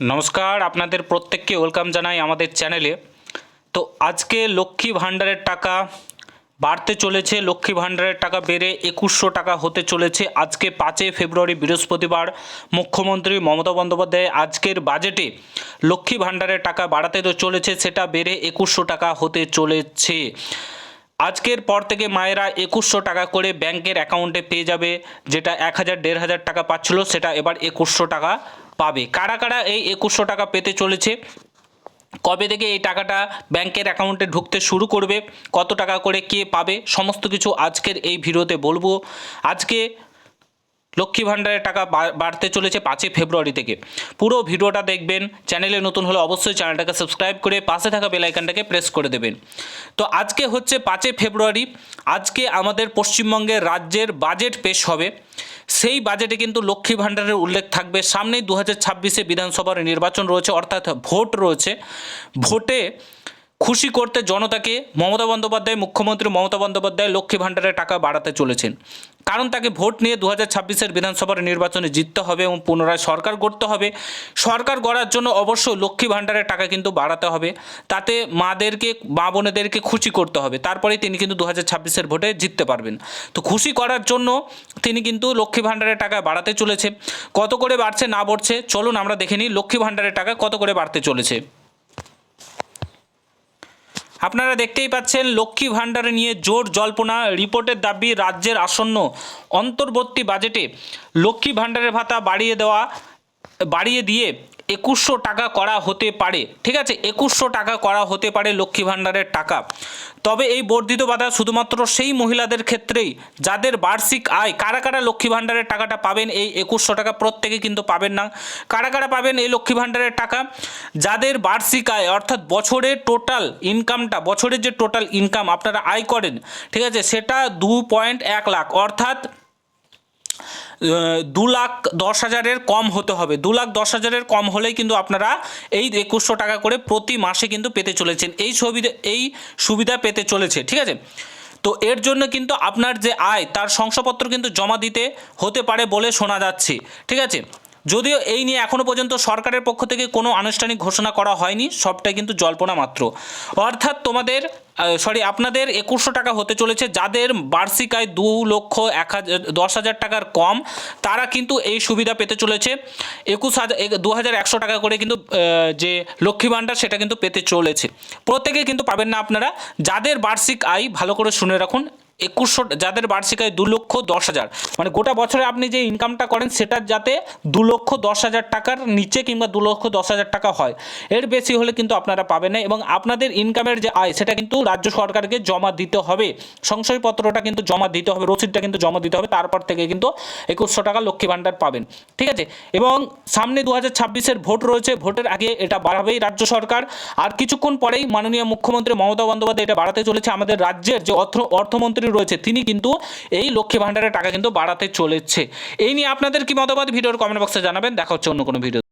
নমস্কার, আপনাদের প্রত্যেককে ওয়েলকাম জানাই আমাদের চ্যানেলে। তো আজকে লক্ষ্মী ভাণ্ডারের টাকা বাড়তে চলেছে, লক্ষ্মী ভাণ্ডারের টাকা বেড়ে একুশশো টাকা হতে চলেছে। আজকে পাঁচই ফেব্রুয়ারি, বৃহস্পতিবার, মুখ্যমন্ত্রী মমতা বন্দ্যোপাধ্যায় আজকের বাজেটে লক্ষ্মী ভাণ্ডারের টাকা বাড়াতে তো চলেছে, সেটা বেড়ে একুশশো টাকা হতে চলেছে। আজকের পর থেকে মায়েরা একুশশো টাকা করে ব্যাংকের অ্যাকাউন্টে পেয়ে যাবে, যেটা এক হাজার, দেড় হাজার টাকা পাচ্ছিল, সেটা এবার একুশশো টাকা পাবে। কারা কারা এই একুশশো টাকা পেতে চলেছে? কবে থেকে এই টাকাটা ব্যাংকের অ্যাকাউন্টে ঢুকতে শুরু করবে? কত টাকা করে কে পাবে? সমস্ত কিছু আজকের এই ভিডিওতে বলব। আজকে লক্ষ্মী ভাণ্ডারের টাকা বাড়তে চলেছে পাঁচই ফেব্রুয়ারি থেকে। পুরো ভিডিওটা দেখবেন। চ্যানেলে নতুন হলে অবশ্যই চ্যানেলটাকে সাবস্ক্রাইব করে পাশে থাকা বেল আইকনটাকে প্রেস করে দেবেন। তো আজকে হচ্ছে পাঁচই ফেব্রুয়ারি। আজকে আমাদের পশ্চিমবঙ্গের রাজ্যের বাজেট পেশ হবে। সেই বাজেটে কিন্তু লক্ষ্মী ভাণ্ডারের উল্লেখ থাকবে। সামনেই দু হাজার ছাব্বিশে বিধানসভার নির্বাচন রয়েছে, অর্থাৎ ভোট রয়েছে। ভোটে খুশি করতে জনতাকে মমতা বন্দ্যোপাধ্যায়, মুখ্যমন্ত্রী মমতা বন্দ্যোপাধ্যায় লক্ষ্মী ভাণ্ডারের টাকা বাড়াতে চলেছেন। কারণ তাকে ভোট নিয়ে দু হাজার ছাব্বিশের বিধানসভার নির্বাচনে জিততে হবে এবং পুনরায় সরকার গড়তে হবে। সরকার গড়ার জন্য অবশ্য লক্ষ্মী ভাণ্ডারের টাকা কিন্তু বাড়াতে হবে। তাতে মাদেরকে, মা বোনেদেরকে খুশি করতে হবে। তারপরেই তিনি কিন্তু দু হাজার ছাব্বিশের ভোটে জিততে পারবেন। তো খুশি করার জন্য তিনি কিন্তু লক্ষ্মী ভাণ্ডারের টাকা বাড়াতে চলেছে। কত করে বাড়ছে না বাড়ছে, চলুন আমরা দেখে নিই লক্ষ্মী ভাণ্ডারের টাকা কত করে বাড়তে চলেছে। আপনারা দেখতেই পাচ্ছেন লক্ষ্মী ভাণ্ডারে নিয়ে জোর জল্পনা, রিপোর্টের দাবি রাজ্যের আসন্ন অন্তর্বর্তী বাজেটে লক্ষ্মী ভাণ্ডারের ভাতা বাড়িয়ে দেওয়া, বাড়িয়ে দিয়ে একুশশো টাকা করা হতে পারে, ঠিক আছে? একুশশো টাকা করা হতে পারে লক্ষ্মী ভাণ্ডারের টাকা। তবে এই বর্ধিত বাধা শুধুমাত্র সেই মহিলাদের ক্ষেত্রেই, যাদের বার্ষিক আয়, কারা কারা লক্ষ্মী ভাণ্ডারের টাকাটা পাবেন এই একুশশো টাকা প্রত্যেকে কিন্তু পাবেন না। কারা কারা পাবেন এই লক্ষ্মী ভাণ্ডারের টাকা? যাদের বার্ষিক আয়, অর্থাৎ বছরে টোটাল ইনকামটা, বছরের যে টোটাল ইনকাম আপনারা আয় করেন, ঠিক আছে? সেটা দু পয়েন্ট এক লাখ, অর্থাৎ দু লাখ দশ হাজারের কম হতে হবে। দু লাখ দশ হাজারের কম হলেই কিন্তু আপনারা এই একুশশো টাকা করে প্রতি মাসে কিন্তু পেতে চলেছেন। এই সুবিধা এই সুবিধা পেতে চলেছে, ঠিক আছে? তো এর জন্য কিন্তু আপনার যে আয়, তার শংসাপত্র কিন্তু জমা দিতে হতে পারে বলে শোনা যাচ্ছে, ঠিক আছে? যদিও এই নিয়ে এখনও পর্যন্ত সরকারের পক্ষ থেকে কোনো আনুষ্ঠানিক ঘোষণা করা হয়নি, সবটাই কিন্তু জল্পনা মাত্র। অর্থাৎ তোমাদের সরি আপনাদের একুশশো টাকা হতে চলেছে, যাদের বার্ষিক আয় দু লক্ষ এক হাজার, দশ হাজার টাকার কম, তারা কিন্তু এই সুবিধা পেতে চলেছে। একুশ হাজার দু হাজার একশো টাকা করে কিন্তু যে লক্ষ্মী ভাণ্ডার, সেটা কিন্তু পেতে চলেছে। প্রত্যেকে কিন্তু পাবেন না আপনারা। যাদের বার্ষিক আয়, ভালো করে শুনে রাখুন একুশশো যাদের বার্ষিক আয় দু লক্ষ দশ হাজার। মানে গোটা বছরে আপনি যে ইনকামটা করেন সেটার যাতে দু লক্ষ দশ হাজার টাকার নিচে কিংবা দু লক্ষ দশ হাজার টাকা হয়, এর বেশি হলে কিন্তু আপনারা পাবেন না এবং আপনাদের ইনকামের যে আয়, সেটা কিন্তু রাজ্য সরকারকে জমা দিতে হবে। সংশয়পত্রটা কিন্তু জমা দিতে হবে, রসিদটা কিন্তু জমা দিতে হবে, তারপর থেকে কিন্তু একুশশো টাকা লক্ষ্মী ভাণ্ডার পাবেন। ঠিক আছে? এবং সামনে দু হাজার ছাব্বিশের ভোট রয়েছে, ভোটের আগে এটা বাড়াবেই রাজ্য সরকার। আর কিছুক্ষণ পরেই মাননীয় মুখ্যমন্ত্রী মমতা বন্দ্যোপাধ্যায় এটা বাড়াতে চলেছে আমাদের রাজ্যের যে অর্থ অর্থমন্ত্রী রয়েছে, তিনি কিন্তু এই লক্ষ্মী ভাণ্ডারের টাকা কিন্তু বাড়াতে চলেছে। এই নিয়ে আপনাদের কি মতামত? ভিডিওর কমেন্ট বক্সে জানাবেন, দেখা হচ্ছে অন্য কোনো ভিডিও